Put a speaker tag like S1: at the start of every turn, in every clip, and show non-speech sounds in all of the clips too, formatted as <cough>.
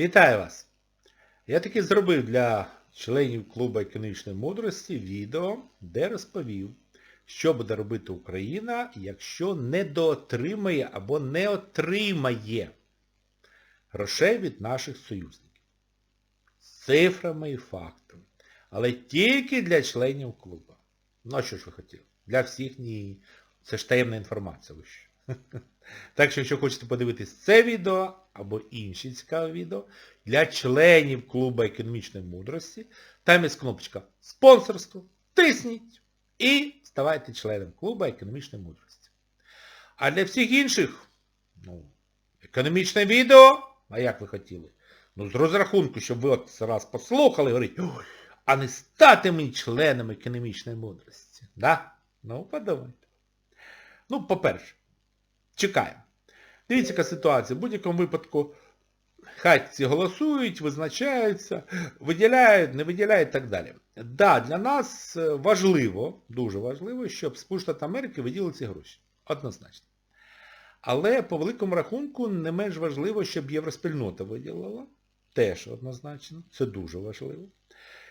S1: Вітаю вас! Я таки зробив для членів клубу економічної мудрості відео, де розповів, що буде робити Україна, якщо недоотримає або не отримає грошей від наших союзників. З цифрами і фактами. Але тільки для членів клубу. Ну що ж ви хотіли? Для всіх ні. Це ж таємна інформація. Так що, якщо хочете подивитись це відео або інші цікаві відео, для членів клубу економічної мудрості, там є кнопочка спонсорство, тисніть і ставайте членом клубу економічної мудрості. А для всіх інших, ну, економічне відео, а як ви хотіли? Ну, з розрахунку, щоб ви от раз послухали, говорить, а не стати мені членом економічної мудрості. Да? Ну, подумайте. Ну, по-перше, чекаємо. Дивіться, яка ситуація. В будь-якому випадку хай ці голосують, визначаються, виділяють, не виділяють і так далі. Да, для нас е, важливо, дуже важливо, щоб Сполучені Америки виділили ці гроші. Однозначно. Але по великому рахунку не менш важливо, щоб євроспільнота виділила. Теж однозначно. Це дуже важливо.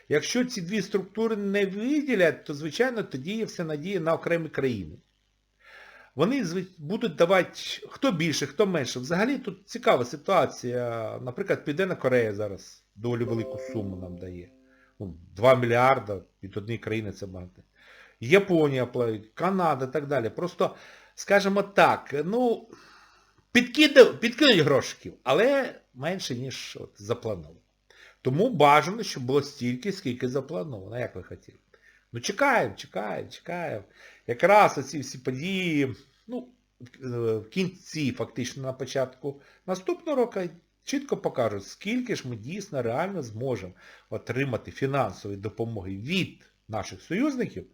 S1: Якщо ці дві структури не виділять, то, звичайно, тоді є вся надія на окремі країни. Вони будуть давати, хто більше, хто менше. Взагалі тут цікава ситуація. Наприклад, Південна Корея зараз доволі велику суму нам дає. 2 мільярда від однієї країни це багато. Японія платить, Канада і так далі. Просто, скажімо так, ну, підкидуть, підкинуть грошиків, але менше, ніж от, заплановано. Тому бажано, щоб було стільки, скільки заплановано, як ви хотіли. Ну чекаємо, чекаємо, чекаємо. Якраз оці всі події, ну, в кінці, фактично на початку наступного року чітко покажуть, скільки ж ми дійсно реально зможемо отримати фінансової допомоги від наших союзників,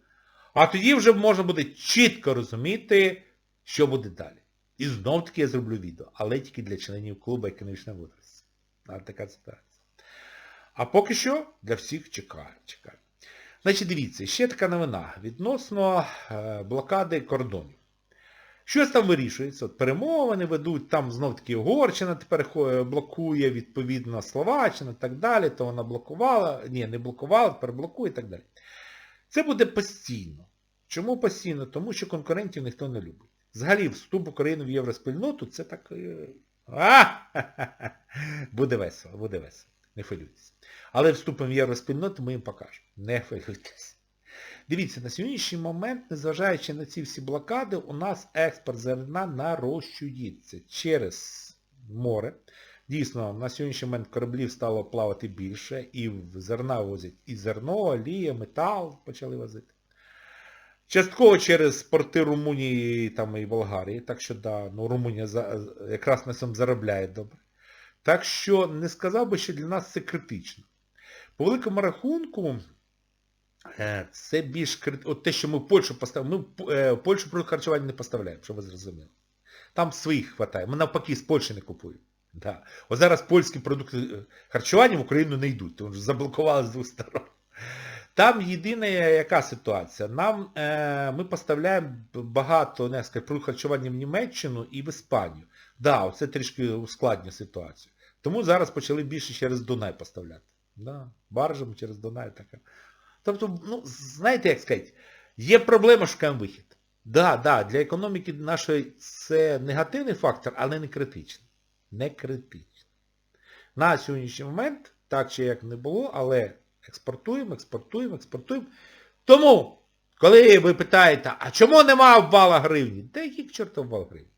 S1: а тоді вже можна буде чітко розуміти, що буде далі. І знов таки я зроблю відео, але тільки для членів клубу економічної мудрості. Така ситуація. А поки що для всіх чекаю, чекаю. Значить, дивіться, ще така новина відносно е, блокади кордонів. Щось там вирішується, от перемовини ведуть, там знов-таки Угорщина тепер блокує, відповідно, Словаччина і так далі, то вона блокувала, ні, не блокувала, тепер блокує і так далі. Це буде постійно. Чому постійно? Тому що конкурентів ніхто не любить. Взагалі, вступ України в євроспільноту, це так... А! <laughs> Буде весело, буде весело. Не хвилюйтесь. Але вступом в євроспільноту ми їм покажемо. Не хвилюйтесь. Дивіться, на сьогоднішній момент, незважаючи на ці всі блокади, у нас експорт зерна нарощується через море. Дійсно, на сьогоднішній момент кораблів стало плавати більше, і в зерна возять і зерно, олія, метал почали возити. Частково через порти Румунії там, і Болгарії, так що да, ну, Румунія за, якраз на цьому заробляє добре. Так що не сказав би, що для нас це критично. По великому рахунку, це більш критично. От те, що ми в Польщу поставили, ми в Польщу продукт харчування не поставляємо, щоб ви зрозуміли. Там своїх вистачає. Ми навпаки з Польщі не купуємо. Да. От зараз польські продукти харчування в Україну не йдуть, тому що заблокували з двох сторон. Там єдина яка ситуація? Нам, е, Ми поставляємо багато не продуктів харчування в Німеччину і в Іспанію. Да, оце трішки ускладнює ситуацію. Тому зараз почали більше через Дунай поставляти. Да, Баржами через Дунай така. Тобто, ну, знаєте, як сказати, є проблема, шукаємо вихід. Да, да, для економіки нашої це негативний фактор, але не критичний. Не критичний. На сьогоднішній момент, так чи як не було, але експортуємо, експортуємо, експортуємо. Тому, коли ви питаєте, а чому нема обвала гривні? Та який чорт обвал гривні?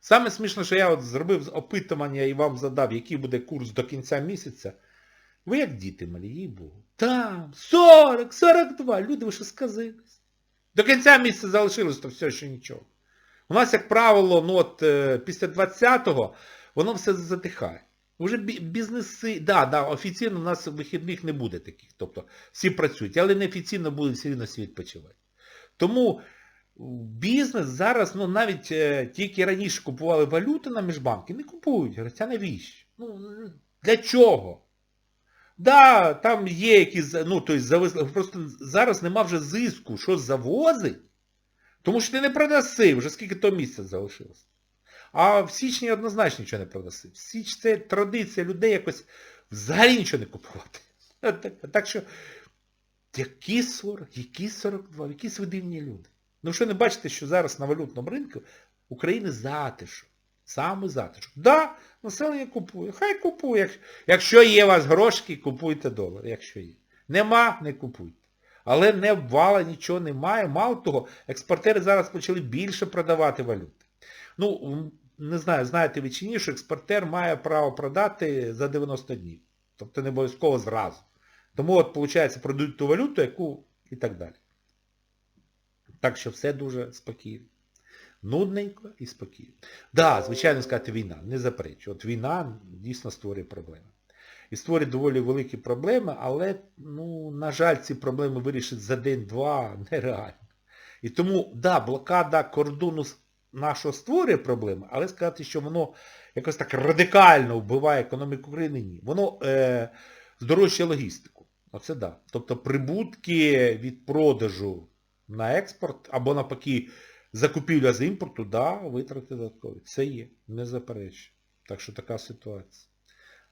S1: Саме смішно, що я от зробив опитування і вам задав, який буде курс до кінця місяця. Ви як діти малі, їй Богу. Там, 40, 42. Люди, ви що сказились? До кінця місяця залишилось, то все ще нічого. У нас, як правило, ну от після 20-го воно все затихає. Уже бізнеси, да, да, офіційно у нас вихідних не буде таких. Тобто всі працюють, але неофіційно буде все рівно світ почувати. Тому бізнес зараз, ну навіть е, ті, які раніше купували валюту на міжбанки, не купують. Говорять, це навіщо? Ну, для чого? Да, там є якісь, ну, тобто завезли, просто зараз нема вже зиску, що завозить, тому що ти не продаси, вже скільки то місяця залишилось. А в січні однозначно нічого не продаси. В січ це традиція людей якось взагалі нічого не купувати. <laughs> Так, що, які 40, які 42, які ви дивні люди. Ну що не бачите, що зараз на валютному ринку України затишок. Саме затишок. Да, населення купує. Хай купує. Якщо, є у вас грошки, купуйте долар, якщо є. Нема, не купуйте. Але не вала, нічого немає. Мало того, експортери зараз почали більше продавати валюти. Ну, не знаю, знаєте ви чи ні, що експортер має право продати за 90 днів. Тобто не обов'язково зразу. Тому от, виходить, продають ту валюту, яку і так далі. Так що все дуже спокійно. Нудненько і спокійно. Так, да, звичайно сказати, війна. Не заперечую. От війна дійсно створює проблеми. І створює доволі великі проблеми, але, ну, на жаль, ці проблеми вирішить за день-два <laughs> нереально. І тому, да, блокада кордону нашого створює проблеми, але сказати, що воно якось так радикально вбиває економіку України, ні. Воно е, здорожчує логістику. Оце да. Тобто прибутки від продажу на експорт або навпаки закупівля з імпорту, да, витрати додаткові. Це є, не заперечую. Так що така ситуація.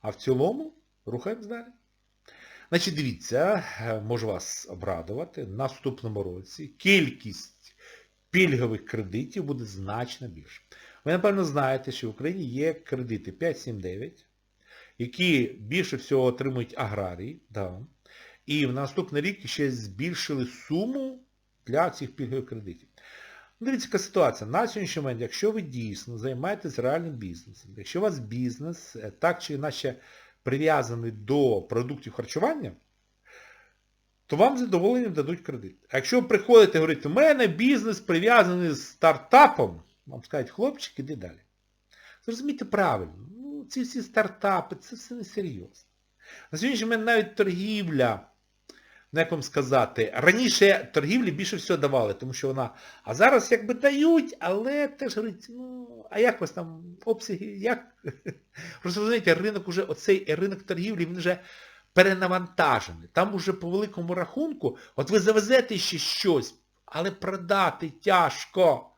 S1: А в цілому рухаємось далі. Значить, дивіться, е, можу вас обрадувати, в наступному році кількість пільгових кредитів буде значно більше. Ви, напевно, знаєте, що в Україні є кредити 579, які більше всього отримують аграрії. Да. І в наступний рік ще збільшили суму для цих пільгових кредитів. Дивіться, яка ситуація. На сьогоднішній момент, якщо ви дійсно займаєтесь реальним бізнесом, якщо у вас бізнес е, так чи інакше прив'язаний до продуктів харчування, то вам з задоволенням дадуть кредит. А якщо ви приходите і говорите, у мене бізнес прив'язаний з стартапом, вам скажуть, хлопчик, іди далі. Зрозумійте правильно, ну, ці всі стартапи, це все несерйозно. На сьогоднішній момент навіть торгівля, як сказати, раніше торгівлі більше всього давали, тому що вона, а зараз якби дають, але теж говорить, ну, а як вас там обсяги, як? <laughs> Розумієте, ринок уже, оцей ринок торгівлі, він вже перенавантажений. Там уже по великому рахунку, от ви завезете ще щось, але продати тяжко,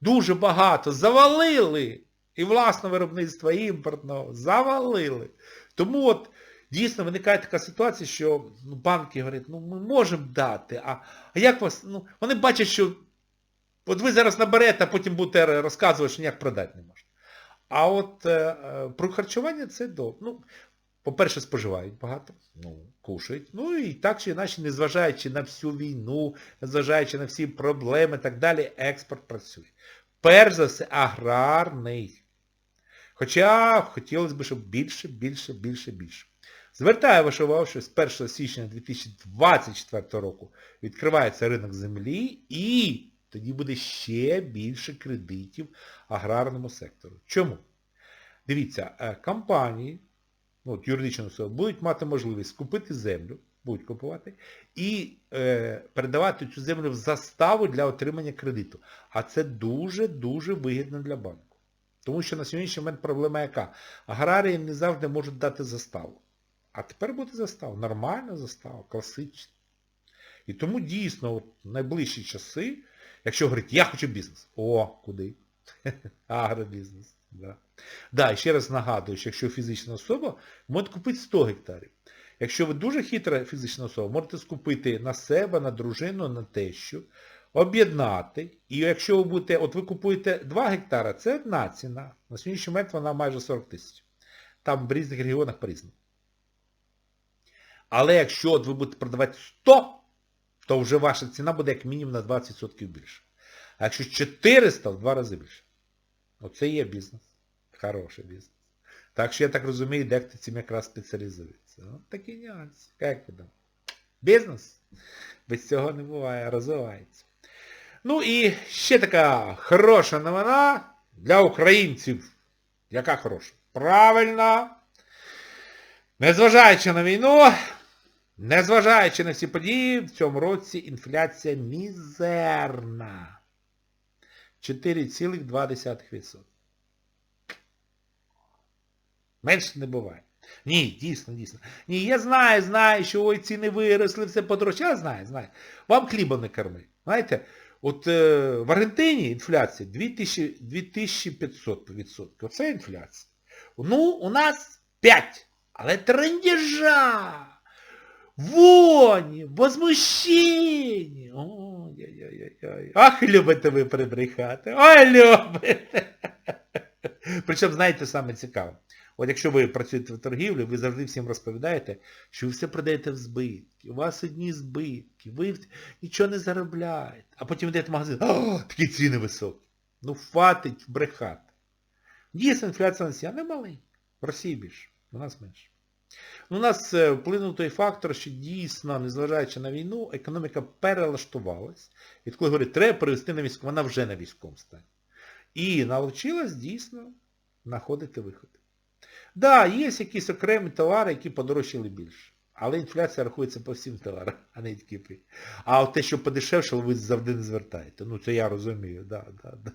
S1: дуже багато, завалили. І власне виробництво імпортного завалили. Тому от дійсно виникає така ситуація, що ну, банки говорять, ну ми можемо дати, а, а як вас, ну, вони бачать, що от ви зараз наберете, а потім будете розказувати, що ніяк продати не можна. А от е, е, про харчування це добре. Ну, по-перше, споживають багато, ну, кушають. Ну і так чи інакше, незважаючи на всю війну, незважаючи на всі проблеми і так далі, експорт працює. Перш за все, аграрний. Хоча хотілося б, щоб більше, більше, більше, більше. Звертаю вашу увагу, що з 1 січня 2024 року відкривається ринок землі і тоді буде ще більше кредитів аграрному сектору. Чому? Дивіться, е, компанії, ну, от юридичні особи, будуть мати можливість купити землю, будуть купувати, і е, передавати цю землю в заставу для отримання кредиту. А це дуже-дуже вигідно для банку. Тому що на сьогоднішній момент проблема яка? Аграрії не завжди можуть дати заставу. А тепер буде застава. Нормальна застава, класична. І тому дійсно от, найближчі часи, якщо говорить, я хочу бізнес. О, куди? <laughs> Агробізнес. Да. Да, ще раз нагадую, що якщо фізична особа, можете купити 100 гектарів. Якщо ви дуже хитра фізична особа, можете скупити на себе, на дружину, на тещу, об'єднати. І якщо ви будете, от ви купуєте 2 гектара, це одна ціна. На сьогоднішній момент вона майже 40 тисяч. Там в різних регіонах по-різному. Але якщо от ви будете продавати 100, то вже ваша ціна буде як мінімум на 20% більше. А якщо 400, в два рази більше. Оце є бізнес. Хороший бізнес. Так що я так розумію, дехто цим якраз спеціалізується. От такі нюанси. Як ви думаєте? Бізнес без цього не буває, розвивається. Ну і ще така хороша новина для українців. Яка хороша? Правильно. Незважаючи на війну, незважаючи на всі події, в цьому році інфляція мізерна. 4,2%. Менше не буває. Ні, дійсно, дійсно. Ні, я знаю, знаю, що ой, ціни виросли, все подорожчало. Я знаю, знаю. Вам хлібом не корми. Знаєте, от е, в Аргентині інфляція 2000, 2500%. Оце інфляція. Ну, у нас 5. Але трендежа, воні, возмущення. Ой-ой-ой. Ах, любите ви прибрехати. Ой, любите. Причому, знаєте, саме цікаве. От якщо ви працюєте в торгівлі, ви завжди всім розповідаєте, що ви все продаєте в збитки, у вас одні збитки, ви нічого не заробляєте. А потім йдете в магазин, о, такі ціни високі. Ну, хватить брехати. Дійсно, інфляція на сія не маленька. В Росії більше, у нас менше. У нас е, вплинув той фактор, що дійсно, незважаючи на війну, економіка перелаштувалась. І коли говорить, треба перевести на військо, вона вже на військовому стані. І навчилась дійсно знаходити виходи. Да, є якісь окремі товари, які подорожчали більше. Але інфляція рахується по всім товарам, а не тільки. А от те, що подешевшало, ви завжди не звертаєте. Ну це я розумію, да, да, да.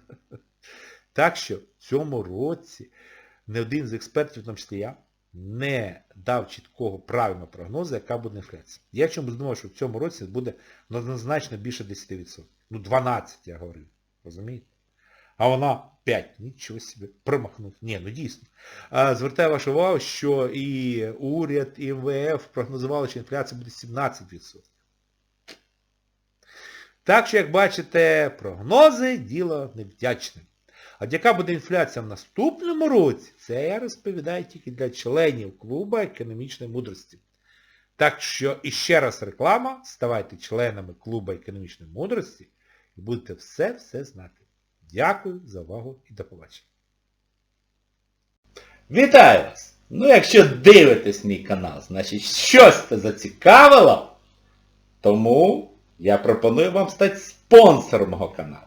S1: Так що в цьому році не один з експертів, в тому числі я, не дав чіткого правильного прогнозу, яка буде інфляція. Я чомусь думав, що в цьому році буде однозначно більше 10%. Ну 12, я говорив. Розумієте? А вона 5. Нічого собі. Промахнув. Ні, ну дійсно. Звертаю вашу увагу, що і уряд, і МВФ прогнозували, що інфляція буде 17%. Так що, як бачите, прогнози діло невдячне. А яка буде інфляція в наступному році, це я розповідаю тільки для членів клубу економічної мудрості. Так що іще раз реклама, ставайте членами клубу економічної мудрості і будете все-все знати. Дякую за увагу і до побачення.
S2: Вітаю вас! Ну якщо дивитесь мій канал, значить щось це зацікавило, тому я пропоную вам стати спонсором мого каналу.